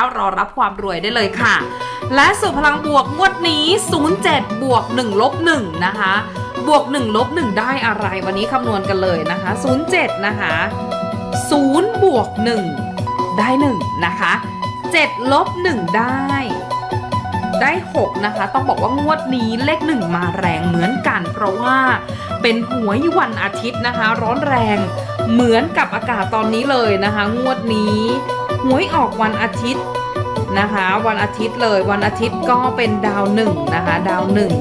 อรับความรวยได้เลยค่ะ และสูตรพลังบวกงวดนี้ 07 บวก1ลบ1นะคะ บวก1ลบ1ได้อะไรวันนี้คำนวณกันเลยนะคะ 07 นะคะ 0 บวก 1 ได้ 1 นะคะ7ลบ1ได้ ได้ 6 นะคะ ต้องบอกว่างวดนี้เลข 1 มาแรงเหมือนกัน เพราะว่าเป็นหวยวันอาทิตย์นะคะ ร้อนแรงเหมือนกับอากาศตอนนี้เลยนะคะ งวดนี้ หวยออกวันอาทิตย์นะคะ วันอาทิตย์เลยวันอาทิตย์ก็เป็นดาวหนึ่งนะคะ ดาวหนึ่ง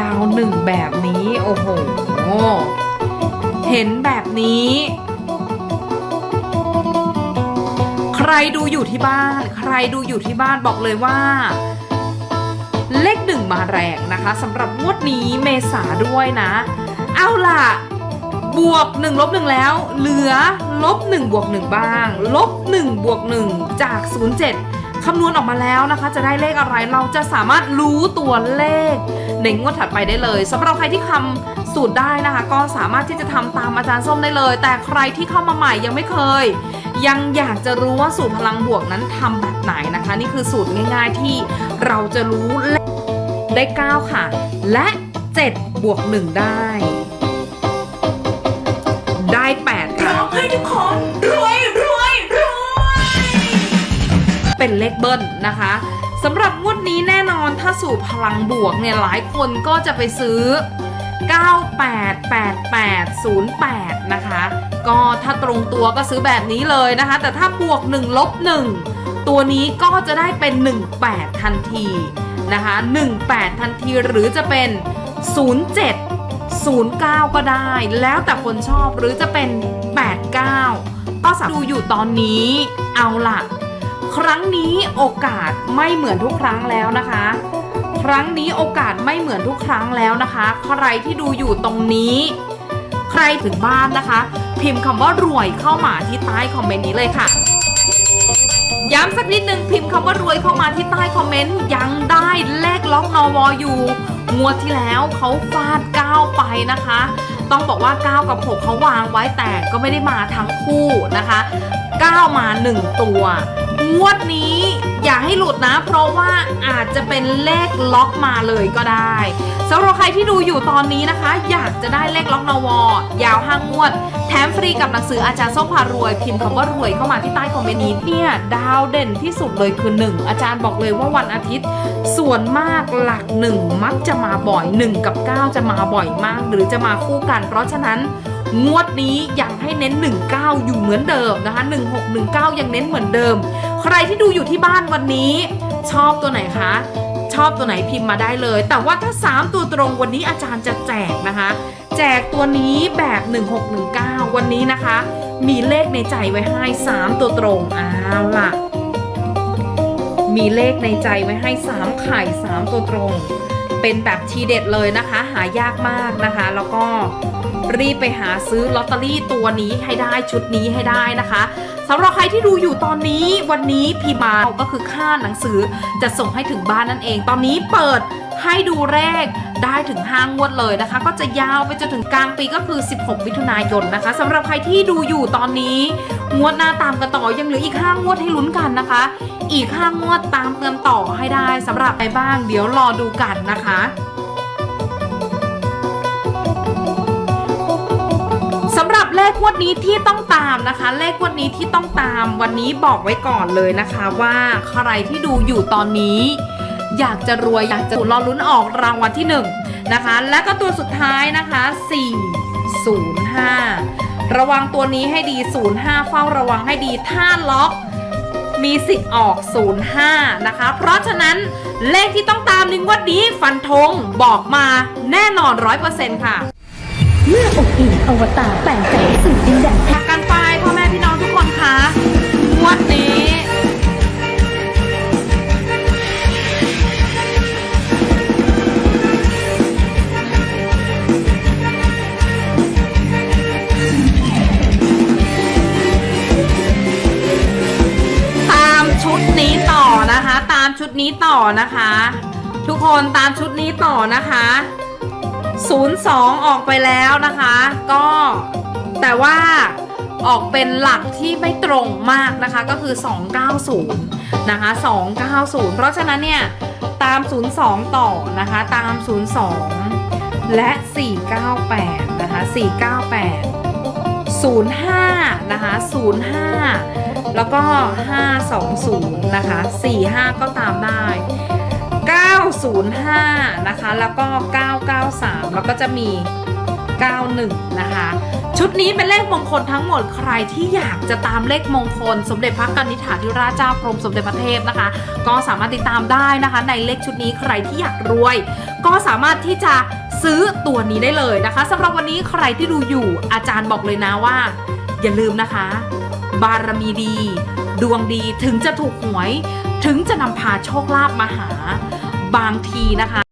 ดาวหนึ่งแบบนี้โอ้โหเห็นแบบนี้ ใครดูอยู่ที่บ้าน ใครดูอยู่ที่บ้านบอกเลยว่า เลขหนึ่งมาแรงนะคะสำหรับงวดนี้เมษาด้วยนะ เอาล่ะ บวก1ลบ1แล้ว เหลือลบ1บวก1บ้างลบ1บวก1จาก 07 คำนวณออกมาแล้วนะคะ จะได้เลขอะไรเราจะสามารถรู้ตัวเลขในงวดถัดไปได้เลยสำหรับใครที่ทำสูตรได้นะคะ ก็สามารถที่จะทำตามอาจารย์ส้มได้เลย แต่ใครที่เข้ามาใหม่ยังไม่เคย ยังอยากจะรู้ว่าสูตรพลังบวกนั้นทำแบบไหนนะคะ นี่คือสูตรง่าย ๆ ที่เราจะรู้เลขได้ 9 ค่ะ และ 7 บวก 1 ได้ได้ ให้ทุกคนรวยรวยรวยเป็นเลขเบิ้ลนะคะสำหรับงวดนี้แน่นอนถ้าสูตรพลังบวกเนี่ยหลายคนก็จะไปซื้อ 988808 นะคะ ก็ถ้าตรงตัวก็ซื้อแบบนี้เลยนะคะ แต่ถ้าบวก1ลบ1ตัวนี้ก็จะได้เป็น 18 ทันทีนะคะ 18 ทันทีหรือจะเป็น 07 09 ก็ได้ แล้วแต่คนชอบหรือจะเป็น 89 ก็สามารถดูอยู่ตอนนี้เอาล่ะครั้งนี้โอกาสไม่เหมือนทุกครั้งแล้วนะคะ ครั้งนี้โอกาสไม่เหมือนทุกครั้งแล้วนะคะ ใครที่ดูอยู่ตรงนี้ ใครถึงบ้านนะคะ พิมพ์คำว่ารวยเข้ามาที่ใต้คอมเมนต์นี้เลยค่ะย้ำสักนิดนึงพิมพ์คำว่ารวยเข้ามาที่ใต้คอมเมนต์ยังได้เลขล็อกนอวออยู่ งวดที่แล้วเขาฟาด 9 ไปนะคะ ต้องบอกว่า 9 กับ 6เขาวางไว้แต่ก็ไม่ได้มาทั้งคู่นะคะ 9 มา 1 ตัว งวดนี้ อย่าให้หลุดนะ เพราะว่าอาจจะเป็นเลขล็อกมาเลยก็ได้สำหรับใครที่ดูอยู่ตอนนี้นะคะ อยากจะได้เลขล็อกนวอยาวห้างวด แถมฟรีกับหนังสืออาจารย์ส้มพารวย พิมพ์คำว่ารวยเข้ามาที่ใต้คอมเมนต์นี้เนี่ยดาวเด่นที่สุดเลยคือ1อาจารย์บอกเลยว่าวันอาทิตย์ ส่วนมากหลัก1มักจะมาบ่อย 1 กับ 9 จะมาบ่อยมาก หรือจะมาคู่กัน เพราะฉะนั้นงวดนี้ยังให้เน้น 19 อยู่เหมือนเดิมนะคะ 16 19 ยังเน้นเหมือนเดิม ใครที่ดูอยู่ที่บ้านวันนี้ ชอบตัวไหนคะ ชอบตัวไหนพิมพ์มาได้เลย แต่ว่าถ้า 3 ตัวตรงวันนี้อาจารย์จะแจกนะคะ แจกตัวนี้แบบ 1619 วันนี้นะคะ มีเลขในใจไว้ให้ 3 ตัวตรงอ้าวล่ะ มีเลขในใจไว้ให้ 3 ไข่ 3 ตัวตรงเป็นแบบทีเด็ดเลยนะคะ หายากมากนะคะ แล้วก็รีบไปหาซื้อลอตเตอรี่ตัวนี้ให้ได้ชุดนี้ให้ได้นะคะ สำหรับใครที่ดูอยู่ตอนนี้วันนี้พี่มาก็คือค่าหนังสือจะส่งให้ถึงบ้านนั่นเอง ตอนนี้เปิดให้ดูแรกได้ถึงห้างวดเลยนะคะ ก็จะยาวไปจนถึงกลางปีก็คือ 16 มิถุนายนนะคะสำหรับใครที่ดูอยู่ตอนนี้ งวดหน้าตามกันต่อยังเหลืออีกห้างวดให้ลุ้นกันนะคะ อีกห้างวดตามกันต่อให้ได้สำหรับใครบ้าง เดี๋ยวรอดูกันนะคะ เลขวดนี้ที่ต้องตามนะคะ เลขวดนี้ที่ต้องตามวันนี้บอกไว้ก่อนเลยนะคะว่าใครที่ดูอยู่ตอนนี้ อยากจะรวยอยากจะรอลุ้นออกรางวัลที่หนึ่งนะคะ และก็ตัวสุดท้ายนะคะ 405 ระวังตัวนี้ให้ดี 05 เฝ้าระวังให้ดีถ้าล็อกมีสิทธิ์ออก 05 นะคะ เพราะฉะนั้นเลขที่ต้องตามในงวดนี้ฟันธงบอกมาแน่นอน 100%ค่ะ เมื่ออบอิ่มอวตารแปลงใจสู่ดินแดนแห่งมากันไปพ่อแม่พี่น้องทุกคนคะงวดนี้ ตามชุดนี้ต่อนะคะ ตามชุดนี้ต่อนะคะ ทุกคนตามชุดนี้ต่อนะคะ 02 ออกไปแล้วนะคะ ก็แต่ว่าออกเป็นหลักที่ไม่ตรงมากนะคะก็คือ 290 นะคะ 290 เพราะฉะนั้นเนี่ยตาม 02 ต่อนะคะ ตาม 02 และ 498 นะคะ 498 05 นะคะ 05 แล้วก็ 520 นะคะ 45 ก็ตามได้ 05 นะคะ แล้วก็ 993 แล้วก็จะมี 91 นะคะ ชุดนี้เป็นเลขมงคลทั้งหมดใครที่อยากจะตามเลขมงคล สมเด็จพระกนิษฐาธิราชเจ้ากรมสมเด็จพระเทพนะคะ ก็สามารถติดตามได้นะคะ ในเลขชุดนี้ใครที่อยากรวย ก็สามารถที่จะซื้อตัวนี้ได้เลยนะคะสำหรับวันนี้ใครที่ดูอยู่อาจารย์บอกเลยนะว่า อย่าลืมนะคะ บารมีดี ดวงดีถึงจะถูกหวย ถึงจะนำพาโชคลาภมาหา บางทีนะคะ